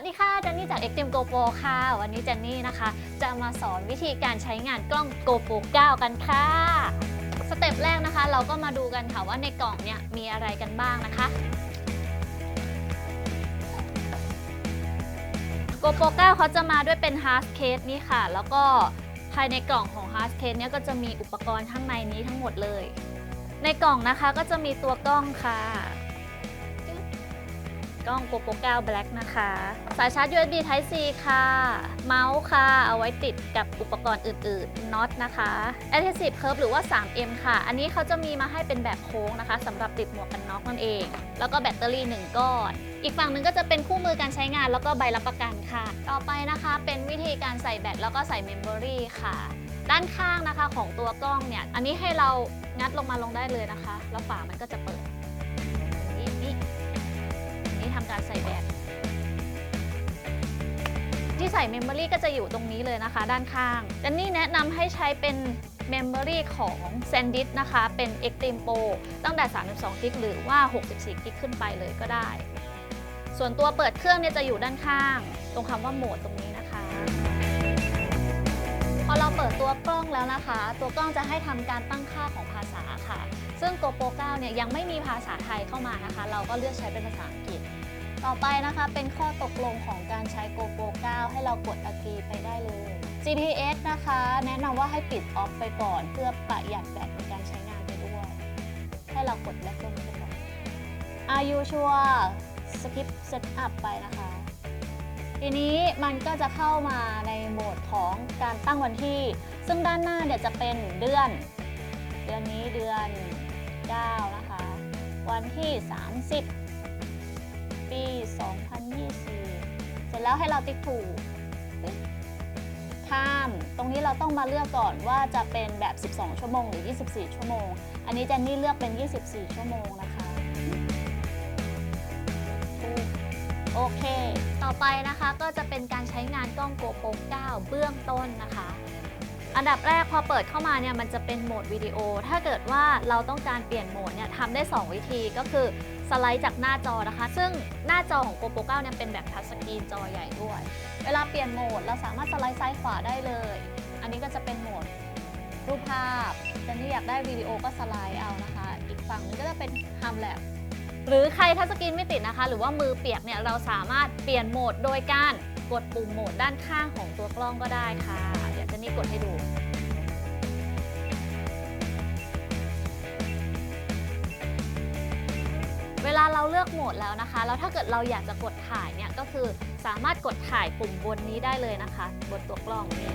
วัสดีค่ะเจนนี่จาก Extreme GoPro ค่ะ วันนี้เจนนี่นะคะ จะมาสอนวิธีการใช้งานกล้อง GoPro 9 กันค่ะ สเต็ปแรกนะคะ เราก็มาดูกันค่ะว่าในกล่องเนี่ยมีอะไรกันบ้างนะคะ GoPro 9 เขาจะมาด้วยเป็น hard case นี่ค่ะ แล้วก็ภายในกล่องของ hard case เนี่ยก็จะมีอุปกรณ์ข้างในนี้ทั้งหมดเลย ในกล่องนะคะก็จะมีตัวกล้องค่ะ กล้อง GoPro 9 Black นะคะ สายชาร์จ USB Type C ค่ะ เมาส์ค่ะ เอาไว้ติดกับอุปกรณ์อื่นๆน็อตนะคะ Adhesive Curve หรือว่า 3M ค่ะ อันนี้เขาจะมีมาให้เป็นแบบโค้งนะคะสำหรับติดหมวกกันน็อกนั่นเอง แล้วก็แบตเตอรี่ 1 ก้อน อีกฝั่งหนึ่งก็จะเป็นคู่มือการใช้งานแล้วก็ใบรับประกันค่ะ ต่อไปนะคะเป็นวิธีการใส่แบตแล้วก็ใส่เมมโมรีค่ะ ด้านข้างนะคะของตัวกล้องเนี่ย อันนี้ให้เรางัดลงมาลงได้เลยนะคะ แล้วฝามันก็จะเปิด การใส่แบตที่ใส่เมมโมรี่ก็จะอยู่ตรงนี้เลยนะคะ ด้านข้างเจนนี่แนะนำให้ใช้เป็นเมมโมรีของ SanDisk นะคะ เป็น Extreme Pro ตั้งแต่ 32 กิกหรือว่า 64 กิกขึ้นไปเลยก็ได้ ส่วนตัวเปิดเครื่องเนี่ยจะอยู่ด้านข้าง ตรงคำว่าโหมดตรงนี้นะคะ พอเราเปิดตัวกล้องแล้วนะคะ ตัวกล้องจะให้ทำการตั้งค่าของภาษาค่ะ ซึ่ง GoPro 9 เนี่ยยังไม่มีภาษาไทยเข้ามานะคะ เราก็เลือกใช้เป็นภาษาอังกฤษ ต่อไปนะคะเป็นข้อตกลงของการใช้ GoPro 9 ให้เรากด agree ไปได้เลย GPS นะคะ แนะนำว่าให้ปิด off ไปก่อนเพื่อประหยัดแบตในการใช้งานไปด้วย ให้เรากด back ตรงไปก่อน Are you sure skip setup ไปนะคะ ทีนี้มันก็จะเข้ามาในโหมดของการตั้งวันที่ ซึ่งด้านหน้าเนี่ยวจะเป็นเดือน เดือนนี้เดือน 9 นะคะ วันที่ 30 ปี 2024 เสร็จแล้วให้เราติ๊กถูกข้าม ตรงนี้เราต้องมาเลือกก่อนว่าจะเป็นแบบ 12 ชั่วโมงหรือ 24 ชั่วโมง อันนี้เจนนี่เลือกเป็น 24 ชั่วโมงนะคะโอเค ต่อไปนะคะก็จะเป็นการใช้งานกล้อง GoPro 9เบื้องต้นนะคะ อันดับแรกพอเปิดเข้ามาเนี่ยมันจะเป็นโหมดวิดีโอ ถ้าเกิดว่าเราต้องการเปลี่ยนโหมดเนี่ยทำได้ 2 วิธีก็คือสไลด์จากหน้าจอนะคะ ซึ่งหน้าจอของ GoPro 9เนี่ยเป็นแบบทัชสกรีนจอใหญ่ด้วย เวลาเปลี่ยนโหมดเราสามารถสไลด์ซ้ายขวาได้เลย อันนี้ก็จะเป็นโหมดรูปภาพแต่นี่อยากได้วิดีโอก็สไลด์เอานะคะ อีกฝั่งนึงก็จะเป็น Time Lapse หรือใครทัชสกรีนไม่ติดนะคะ หรือว่ามือเปียกเนี่ยเราสามารถเปลี่ยนโหมดโดยการกดปุ่มโหมดด้านข้างของตัวกล้องก็ได้ค่ะ เวเจะนี่กดให้ดูเวลาเราเลือกโหมดแล้วนะคะ แล้วถ้าเกิดเราอยากจะกดถ่ายเนี่ยก็คือสามารถกดถ่ายปุ่มบนนี้ได้เลยนะคะ บนตัวกล้องนี่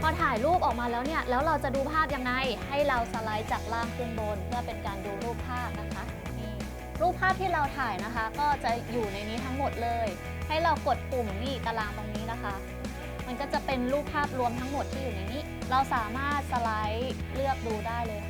พอถ่ายรูปออกมาแล้วเนี่ย แล้วเราจะดูภาพยังไง ให้เราสไลด์จากล่างขึ้นบน เพื่อเป็นการดูรูปภาพนะคะ นี่รูปภาพที่เราถ่ายนะคะ ก็จะอยู่ในนี้ทั้งหมดเลย ให้เรากดปุ่มนี่ตารางตรงนี้นะคะ มันก็จะเป็นรูปภาพรวมทั้งหมดที่อยู่ในนี้ เราสามารถสไลด์เลือกดูได้เลย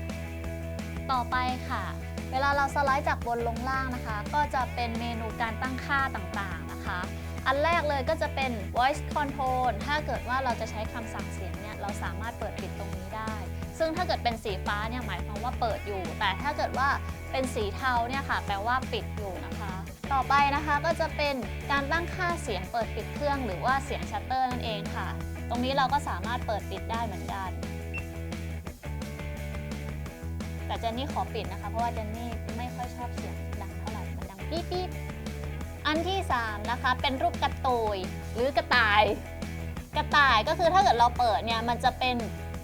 ต่อไปค่ะ เวลาเราสไลด์จากบนลงล่างนะคะ ก็จะเป็นเมนูการตั้งค่าต่างๆนะคะ อันแรกเลยก็จะเป็น voice control ถ้าเกิดว่าเราจะใช้คำสั่งเสียงเนี่ย เราสามารถเปิดปิดตรงนี้ได้ ซึ่งถ้าเกิดเป็นสีฟ้าเนี่ยหมายความว่าเปิดอยู่ แต่ถ้าเกิดว่าเป็นสีเทาเนี่ยค่ะ แปลว่าปิดอยู่นะ ต่อไปนะคะก็จะเป็นการตั้งค่าเสียงเปิดปิดเครื่องหรือว่าเสียงชัตเตอร์นั่นเองค่ะ ตรงนี้เราก็สามารถเปิดปิดได้เหมือนกัน แต่เจนนี่ขอปิดนะคะ เพราะว่าเจนนี่ไม่ค่อยชอบเสียงดังเท่าไหร่ มันดังปี๊บปี๊บอันที่ 3 นะคะ เป็นรูปกระตุยหรือกระต่าย กระต่ายก็คือถ้าเกิดเราเปิดเนี่ยมันจะเป็น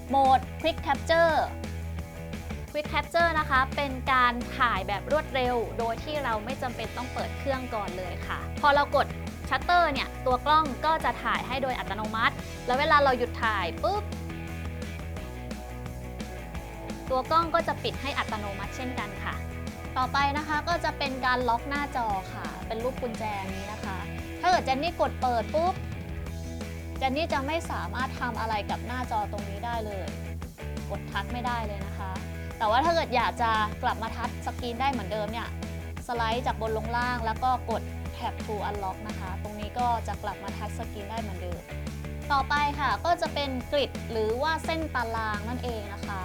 โหมด Quick Capture Quick Capture นะคะ เป็นการถ่ายแบบรวดเร็ว โดยที่เราไม่จำเป็นต้องเปิดเครื่องก่อนเลยค่ะ พอเรากดชัตเตอร์เนี่ย ตัวกล้องก็จะถ่ายให้โดยอัตโนมัติ แล้วเวลาเราหยุดถ่ายปุ๊บ ตัวกล้องก็จะปิดให้อัตโนมัติเช่นกันค่ะ ต่อไปนะคะก็จะเป็นการล็อกหน้าจอค่ะ เป็นรูปกุญแจนี้นะคะ ถ้าเกิดเจนนี่กดเปิดปุ๊บ เจนนี่จะไม่สามารถทำอะไรกับหน้าจอตรงนี้ได้เลย กดทัชไม่ได้เลยนะคะ แต่ว่าถ้าเกิดอยากจะกลับมาทัชสกรีนได้เหมือนเดิมเนี่ยสไลด์จากบนลงล่างแล้วก็กดแท็บ to unlock นะคะ ตรงนี้ก็จะกลับมาทัชสกรีนได้เหมือนเดิม ต่อไปค่ะก็จะเป็นกริดหรือว่าเส้นตารางนั่นเองนะคะ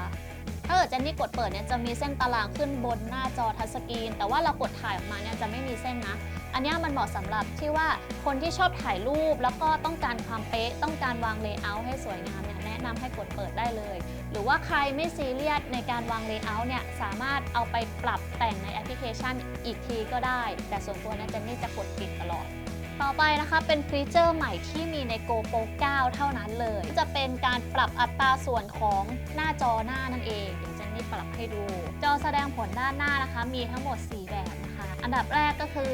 ถ้าเกิดเจนนี่กดเปิดเนี่ยจะมีเส้นตารางขึ้นบนหน้าจอทัชสกรีน แต่ว่าเรากดถ่ายออกมาเนี่ยจะไม่มีเส้นนะ อันนี้มันเหมาะสำหรับที่ว่าคนที่ชอบถ่ายรูป แล้วก็ต้องการความเป๊ะ ต้องการวางเลเยอร์ให้สวยงามเนี่ยแนะนำให้กดเปิดได้เลย หรือว่าใครไม่ซีเรียสในการวางเลเยอร์เนี่ยสามารถเอาไปปรับแต่งในแอปพลิเคชันอีกทีก็ได้ แต่ส่วนตัวเนะเจนนี่จะกดปิดตลอด ต่อไปนะคะเป็นฟีเจอร์ใหม่ที่มีใน GoPro 9 เท่านั้นเลย จะเป็นการปรับอัตราส่วนของหน้าจอหน้านั่นเองเดี๋ยวเจนนี่ปรับให้ดู จอแสดงผลด้านหน้านะคะ มีทั้งหมด 4 แบบนะคะ อันดับแรกก็คือ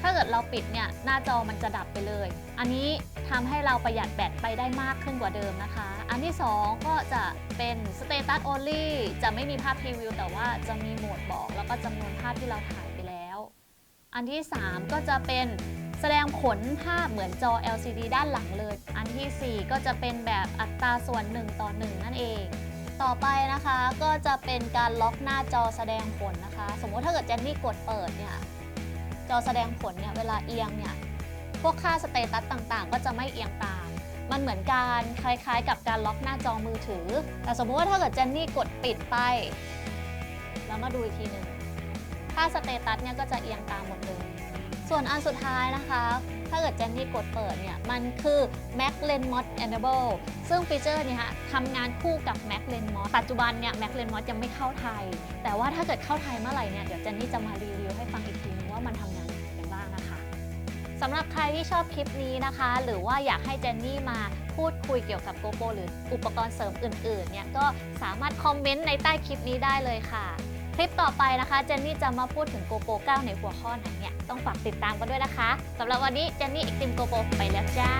ถ้าเกิดเราปิดเนี่ยหน้าจอมันจะดับไปเลย อันนี้ทำให้เราประหยัดแบตไปได้มากขึ้นกว่าเดิมนะคะ อันที่ 2 ก็จะเป็น Status Only จะไม่มีภาพพรีวิวแต่ว่าจะมีโหมดบอก แล้วก็จำนวนภาพที่เราถ่ายไปแล้ว อันที่ 3 ก็จะเป็น แสดงผลภาพเหมือนจอ LCD ด้านหลังเลย อันทีสี่ 4 ก็จะเป็นแบบอัตราส่วน 1 ต่อ 1 นั่นเอง ต่อไปนะคะก็จะเป็นการล็อกหน้าจอแสดงผลนะคะ สมมติถ้าเกิดเจนนี่กดเปิดเนี่ยจอแสดงผลเนี่ยเวลาเอียงเนี่ยพวกค่าสเตตัสต่างๆ ก็จะไม่เอียงตาม มันเหมือนการคล้ายๆ กับการล็อกหน้าจอมือถือ แต่สมมติว่าถ้าเกิดเจนนี่กดปิดไป แล้วมาดูอีกทีหนึ่งค่าสเตตัสเนี่ยก็จะเอียงตามหมดเลย ส่วนอันสุดท้ายนะคะ ถ้าเกิดเจนนี่กดเปิดเนี่ย มันคือ Mac Lens Mod Enable ซึ่งฟีเจอร์นี้ฮะทำงานคู่กับ Mac Lens Mod ปัจจุบันเนี่ย Mac Lens Mod ยังไม่เข้าไทย แต่ว่าถ้าเกิดเข้าไทยเมื่อไหร่เนี่ย เดี๋ยวเจนนี่จะมารีวิวให้ฟังอีกทีนึงว่ามันทำงานยังไงบ้างนะคะสำหรับใครที่ชอบคลิปนี้นะคะ หรือว่าอยากให้เจนนี่มาพูดคุยเกี่ยวกับ GoPro หรืออุปกรณ์เสริมอื่นๆเนี่ยก็สามารถคอมเมนต์ในใต้คลิปนี้ได้เลยค่ะ คลิปต่อไปนะคะ เจนนี่จะมาพูดถึง GoPro 9 ในหัวข้อไหนเนี่ย ต้องฝากติดตามกันด้วยนะคะสำหรับวันนี้เจนนี่อีกติม GoPro ไปแล้วจ้า